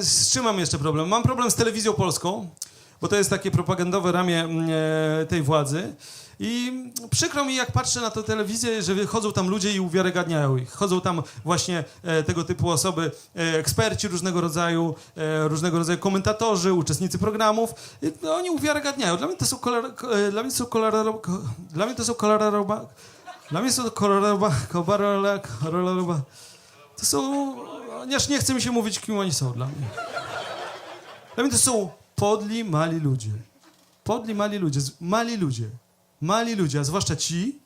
Z czym mam jeszcze problem? Mam problem z telewizją polską, bo to jest takie propagandowe ramię mm, e, tej władzy. I przykro mi, jak patrzę na tę telewizję, że chodzą tam ludzie i uwiarygadniają ich. Chodzą tam właśnie e, tego typu osoby, e, eksperci różnego rodzaju, e, różnego rodzaju komentatorzy, uczestnicy programów. I, no, oni uwiarygadniają. Dla mnie to są kolor, ko- e, dla mnie to są kolor, ko, dla mnie to są kolorowa, dla mnie są kolorowa, kolorowa, kolorowa. To są, chociaż nie chce mi się mówić, kim oni są dla mnie. Dla mnie to są podli, mali ludzie. Podli, mali ludzie. Mali ludzie. Mali ludzie, a zwłaszcza ci,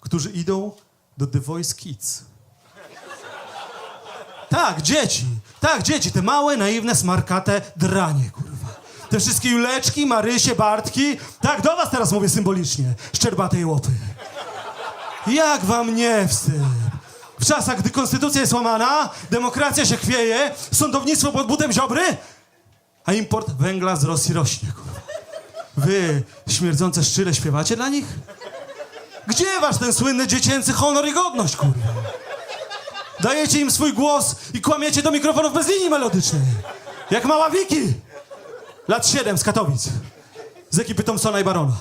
którzy idą do The Voice Kids. Tak, dzieci. Tak, dzieci. Te małe, naiwne, smarkate dranie, kurwa. Te wszystkie Juleczki, Marysie, Bartki. Tak, do was teraz mówię symbolicznie. Szczerbatej łopy. Jak wam nie wstyd? W czasach, gdy konstytucja jest łamana, demokracja się chwieje, sądownictwo pod butem Ziobry, a import węgla z Rosji rośnie. Wy, śmierdzące szczyle, śpiewacie dla nich? Gdzie wasz ten słynny dziecięcy honor i godność, kurwa? Dajecie im swój głos i kłamiecie do mikrofonów bez linii melodycznej. Jak mała Wiki. Lat 7 z Katowic. Z ekipy Thompsona i Barona.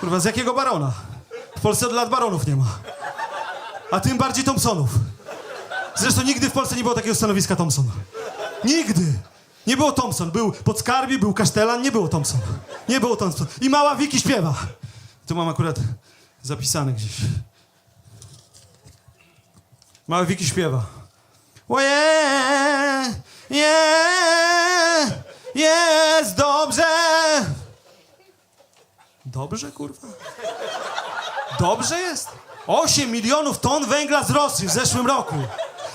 Kurwa, z jakiego Barona? W Polsce od lat Baronów nie ma. A tym bardziej Thompsonów. Zresztą nigdy w Polsce nie było takiego stanowiska Thompson. Nigdy. Nie było Thompson. Był Podskarbi, był Kasztelan, nie było Thompson. Nie było Thompson. I mała Wiki śpiewa. Tu mam akurat zapisane gdzieś. Mała Wiki śpiewa. Oje, je, jest dobrze. Dobrze, kurwa? Dobrze jest? 8 milionów ton węgla z Rosji w zeszłym roku.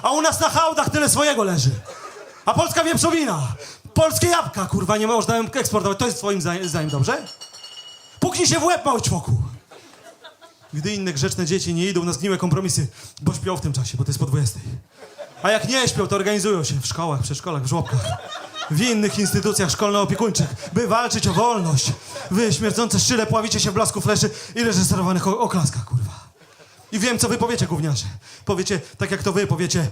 A u nas na hałdach tyle swojego leży. A polska wieprzowina. Polskie jabłka, kurwa, nie można eksportować. To jest twoim zdaniem, dobrze? Puknij się w łeb, mały czwoku. Gdy inne grzeczne dzieci nie idą na zgniłe kompromisy, bo śpią w tym czasie, bo to jest po 20. A jak nie śpią, to organizują się w szkołach, przedszkolach, w żłobkach, w innych instytucjach szkolno-opiekuńczych, by walczyć o wolność. Wy, śmierdzące szczyle, pławicie się w blasku fleszy i reżyserowanych oklaskach, kurwa. I wiem, co wy powiecie, gówniarze. Powiecie, tak jak to wy powiecie...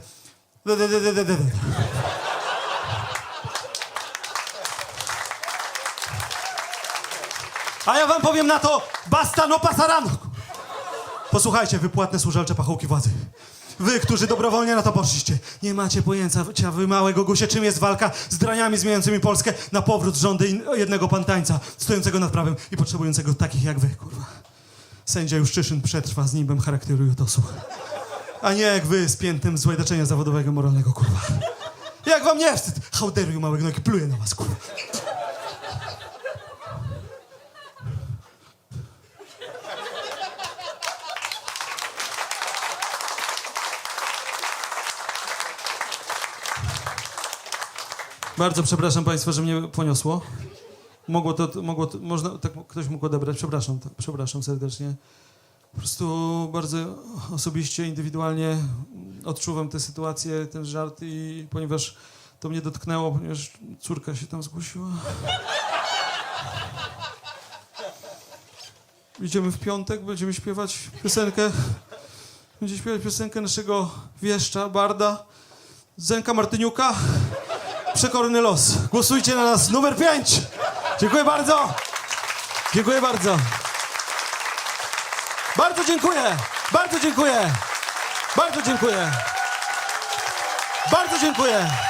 A ja wam powiem na to, basta no pasarano. Posłuchajcie, wypłatne służalcze pachołki władzy. Wy, którzy dobrowolnie na to poszliście, nie macie pojęcia, wy małego gusie, czym jest walka z draniami zmieniającymi Polskę na powrót rządy jednego pantańca, stojącego nad prawem i potrzebującego takich jak wy, kurwa. Sędzia Juszczyszyn przetrwa z nimbem charakteru i. A nie jak wy z piętem złajdaczenia zawodowego moralnego, kurwa. Jak wam nie wstyd? Hałderiu małego nogi pluje na was, kurwa. Bardzo przepraszam Państwa, że mnie poniosło. Mogło to, mogło to, można, tak ktoś mógł odebrać. Przepraszam, tak, przepraszam serdecznie. Po prostu bardzo osobiście, indywidualnie odczuwam tę sytuację, ten żart i ponieważ to mnie dotknęło, ponieważ córka się tam zgłosiła. Idziemy w piątek, będziemy śpiewać piosenkę. Będzie śpiewać piosenkę naszego wieszcza, barda, Zenka Martyniuka. Przekorny los. Głosujcie na nas. Numer 5. Dziękuję bardzo. Dziękuję bardzo. Bardzo dziękuję. Bardzo dziękuję. Bardzo dziękuję. Bardzo dziękuję.